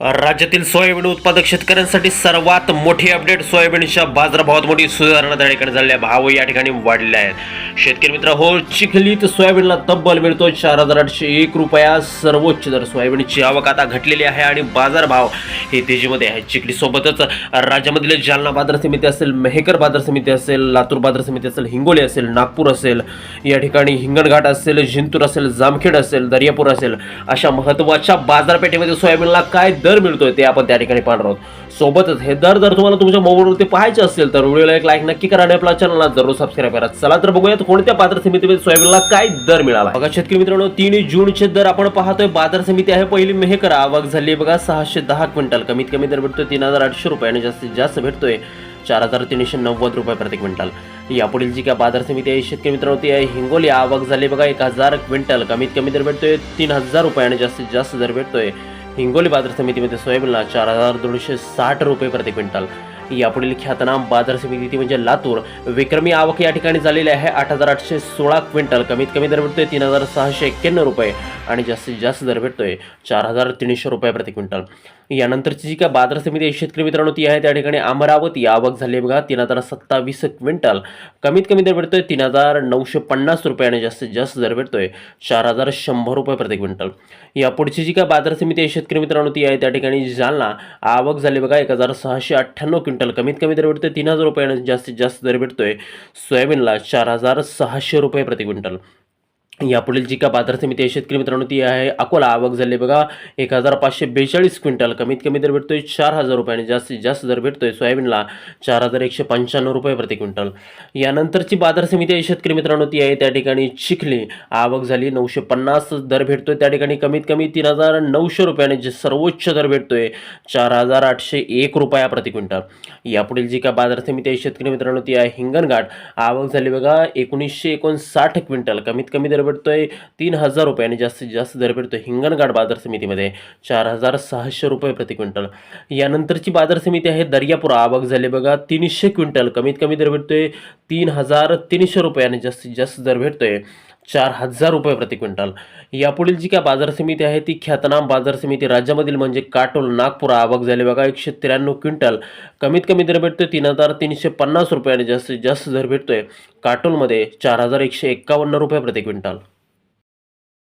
राज्यातील सोयाबीन उत्पादक शेतकऱ्यांसाठी सर्वात मोठी अपडेट सोयाबीनच्या बाजारभावात मोठी सुधारणा त्या ठिकाणी झालेल्या भाव या ठिकाणी वाढलेले आहेत. शेतकरी मित्र हो चिखलीत सोयाबीनला तब्बल मिळतो चार हजार आठशे एक रुपया. सर्वोच्च दर सोयाबीनची आवक आता घटलेली आहे आणि बाजारभाव हे तेजीमध्ये आहे. चिखलीसोबतच राज्यामधील जालना बाजार समिती असेल मेहकर बाजार समिती असेल लातूर बाजार समिती असेल हिंगोली असेल नागपूर असेल या ठिकाणी हिंगणघाट असेल जिंतूर असेल जामखेड असेल दर्यापूर असेल अशा महत्त्वाच्या बाजारपेठेमध्ये सोयाबीनला काय दर दर मिळतोय ते आपण त्या ठिकाणी पाहणार आहोत. सोबतच हे दर जर तुम्हाला तुमच्या मोबाईलवरती पाहायचे असेल तर व्हिडिओला एक लाईक नक्की करा आणि आपल्या चॅनलला जरूर सबस्क्राईब करा. चला तर बघूयात कोणत्या बाजार समितीमध्ये सोयाबीनला काय दर मिळाला. बघा शेतकरी मित्रांनो तीन जूनचे दर आपण पाहतोय. बाजार समिती आहे पहिली मेहकर आवक झाली बघा सहाशे दहा क्विंटल. कमीत कमी दर भेटतोय तीन हजार आठशे रुपये आणि जास्तीत जास्त भेटतोय चार हजार तीनशे नव्वद रुपये प्रति क्विंटल. यापुढील जी काय बाजार समिती आहे शेतकरी मित्रांनो ती आहे हिंगोली. आवक झाली बघा एक हजार क्विंटल. कमीत कमी दर भेटतोय तीन हजार रुपये आणि जास्तीत जास्त दर भेटतोय. हिंगोली बाजार समितीमध्ये सोयाबीनला चार हजार दोनशे साठ रुपये प्रति क्विंटल. यापुढील ख्यातनाम बाजार समिती म्हणजे लातूर. विक्रमी आवक या ठिकाणी झालेली आहे. आठ हजार आठशे सोळा क्विंटल. कमीत कमी दर भेटतोय तीन हजार सहाशे एक्क्याण्णव रुपये. आणि जास्तीत जास्त दर भेटतोय चार हजार तीनशे रुपये प्रति क्विंटल. यानंतरची जी काय बाजार समिती शेतकरी मित्रांनो ती आहे त्या ठिकाणी अमरावती. आवक झाली आहे बघा तीन हजार सत्तावीस क्विंटल. कमीत कमी दर भेटतोय तीन हजार नऊशे पन्नास रुपये आणि जास्तीत जास्त दर भेटतोय चार हजार शंभर रुपये प्रति क्विंटल. यापुढची जी काय बाजार समिती शेतकरी मित्रांनो ती आहे त्या ठिकाणी जालना. आवक झाली बघा एक हजार सहाशे अठ्ठ्याण्णव क्विंटल. कमीत कमी दर भेटतोय तीन हजार रुपये आणि जास्तीत जास्त दर भेटतोय सोयाबीनला चार हजार सहाशे रुपये प्रति क्विंटल. यापुढील जी का बाजार समिती आहे शेतकरी मित्रांनो ती आहे अकोला. आवक झाली बघा एक हजार पाचशे बेचाळीस क्विंटल. कमीत कमी दर भेटतोय चार हजार रुपये आणि जास्तीत जास्त दर भेटतोय सोयाबीनला चार हजार एकशे पंच्याण्णव रुपये प्रति क्विंटल. यानंतरची बाजार समिती आहे शेतकरी मित्रांनो ती आहे त्या ठिकाणी चिखली. आवक झाली नऊशे पन्नास दर भेटतोय त्या ठिकाणी. कमीत कमी तीन हजार नऊशे रुपये आणि जे सर्वोच्च दर भेटतोय चार हजार आठशे एक रुपया प्रति क्विंटल. यापुढील जी का बाजार समिती आहे शेतकरी मित्रांनो ती आहे हिंगणघाट. आवक झाली बघा एकोणीसशे एकोणसाठ क्विंटल. कमीत कमी दर भेटतोय तीन हजार रुपये आणि जास्तीत जास्त दर भेटतोय हिंगणघाट बाजार समितीमध्ये चार हजार सहाशे रुपये प्रति क्विंटल. यानंतरची बाजार समिती आहे दर्यापूर. आवक झाली बघा तीनशे क्विंटल. कमीत कमी दर भेटतोय तीन हजार तीनशे रुपये आणि जास्तीत जास्त दर भेटतोय. चार हजार रुपये प्रति क्विंटल. यापुढील जी काय बाजार समिती आहे ती ख्यातनाम बाजार समिती राज्यामधील म्हणजे काटोल नागपूर आवक झाली बघा एकशे त्र्याण्णव क्विंटल. कमीत कमी दर भेटतोय तीन हजार तीनशे पन्नास रुपये आणि जास्तीत जास्त दर भेटतोय काटोलमध्ये चार हजार एकशे एक्कावन्न रुपये प्रति क्विंटल.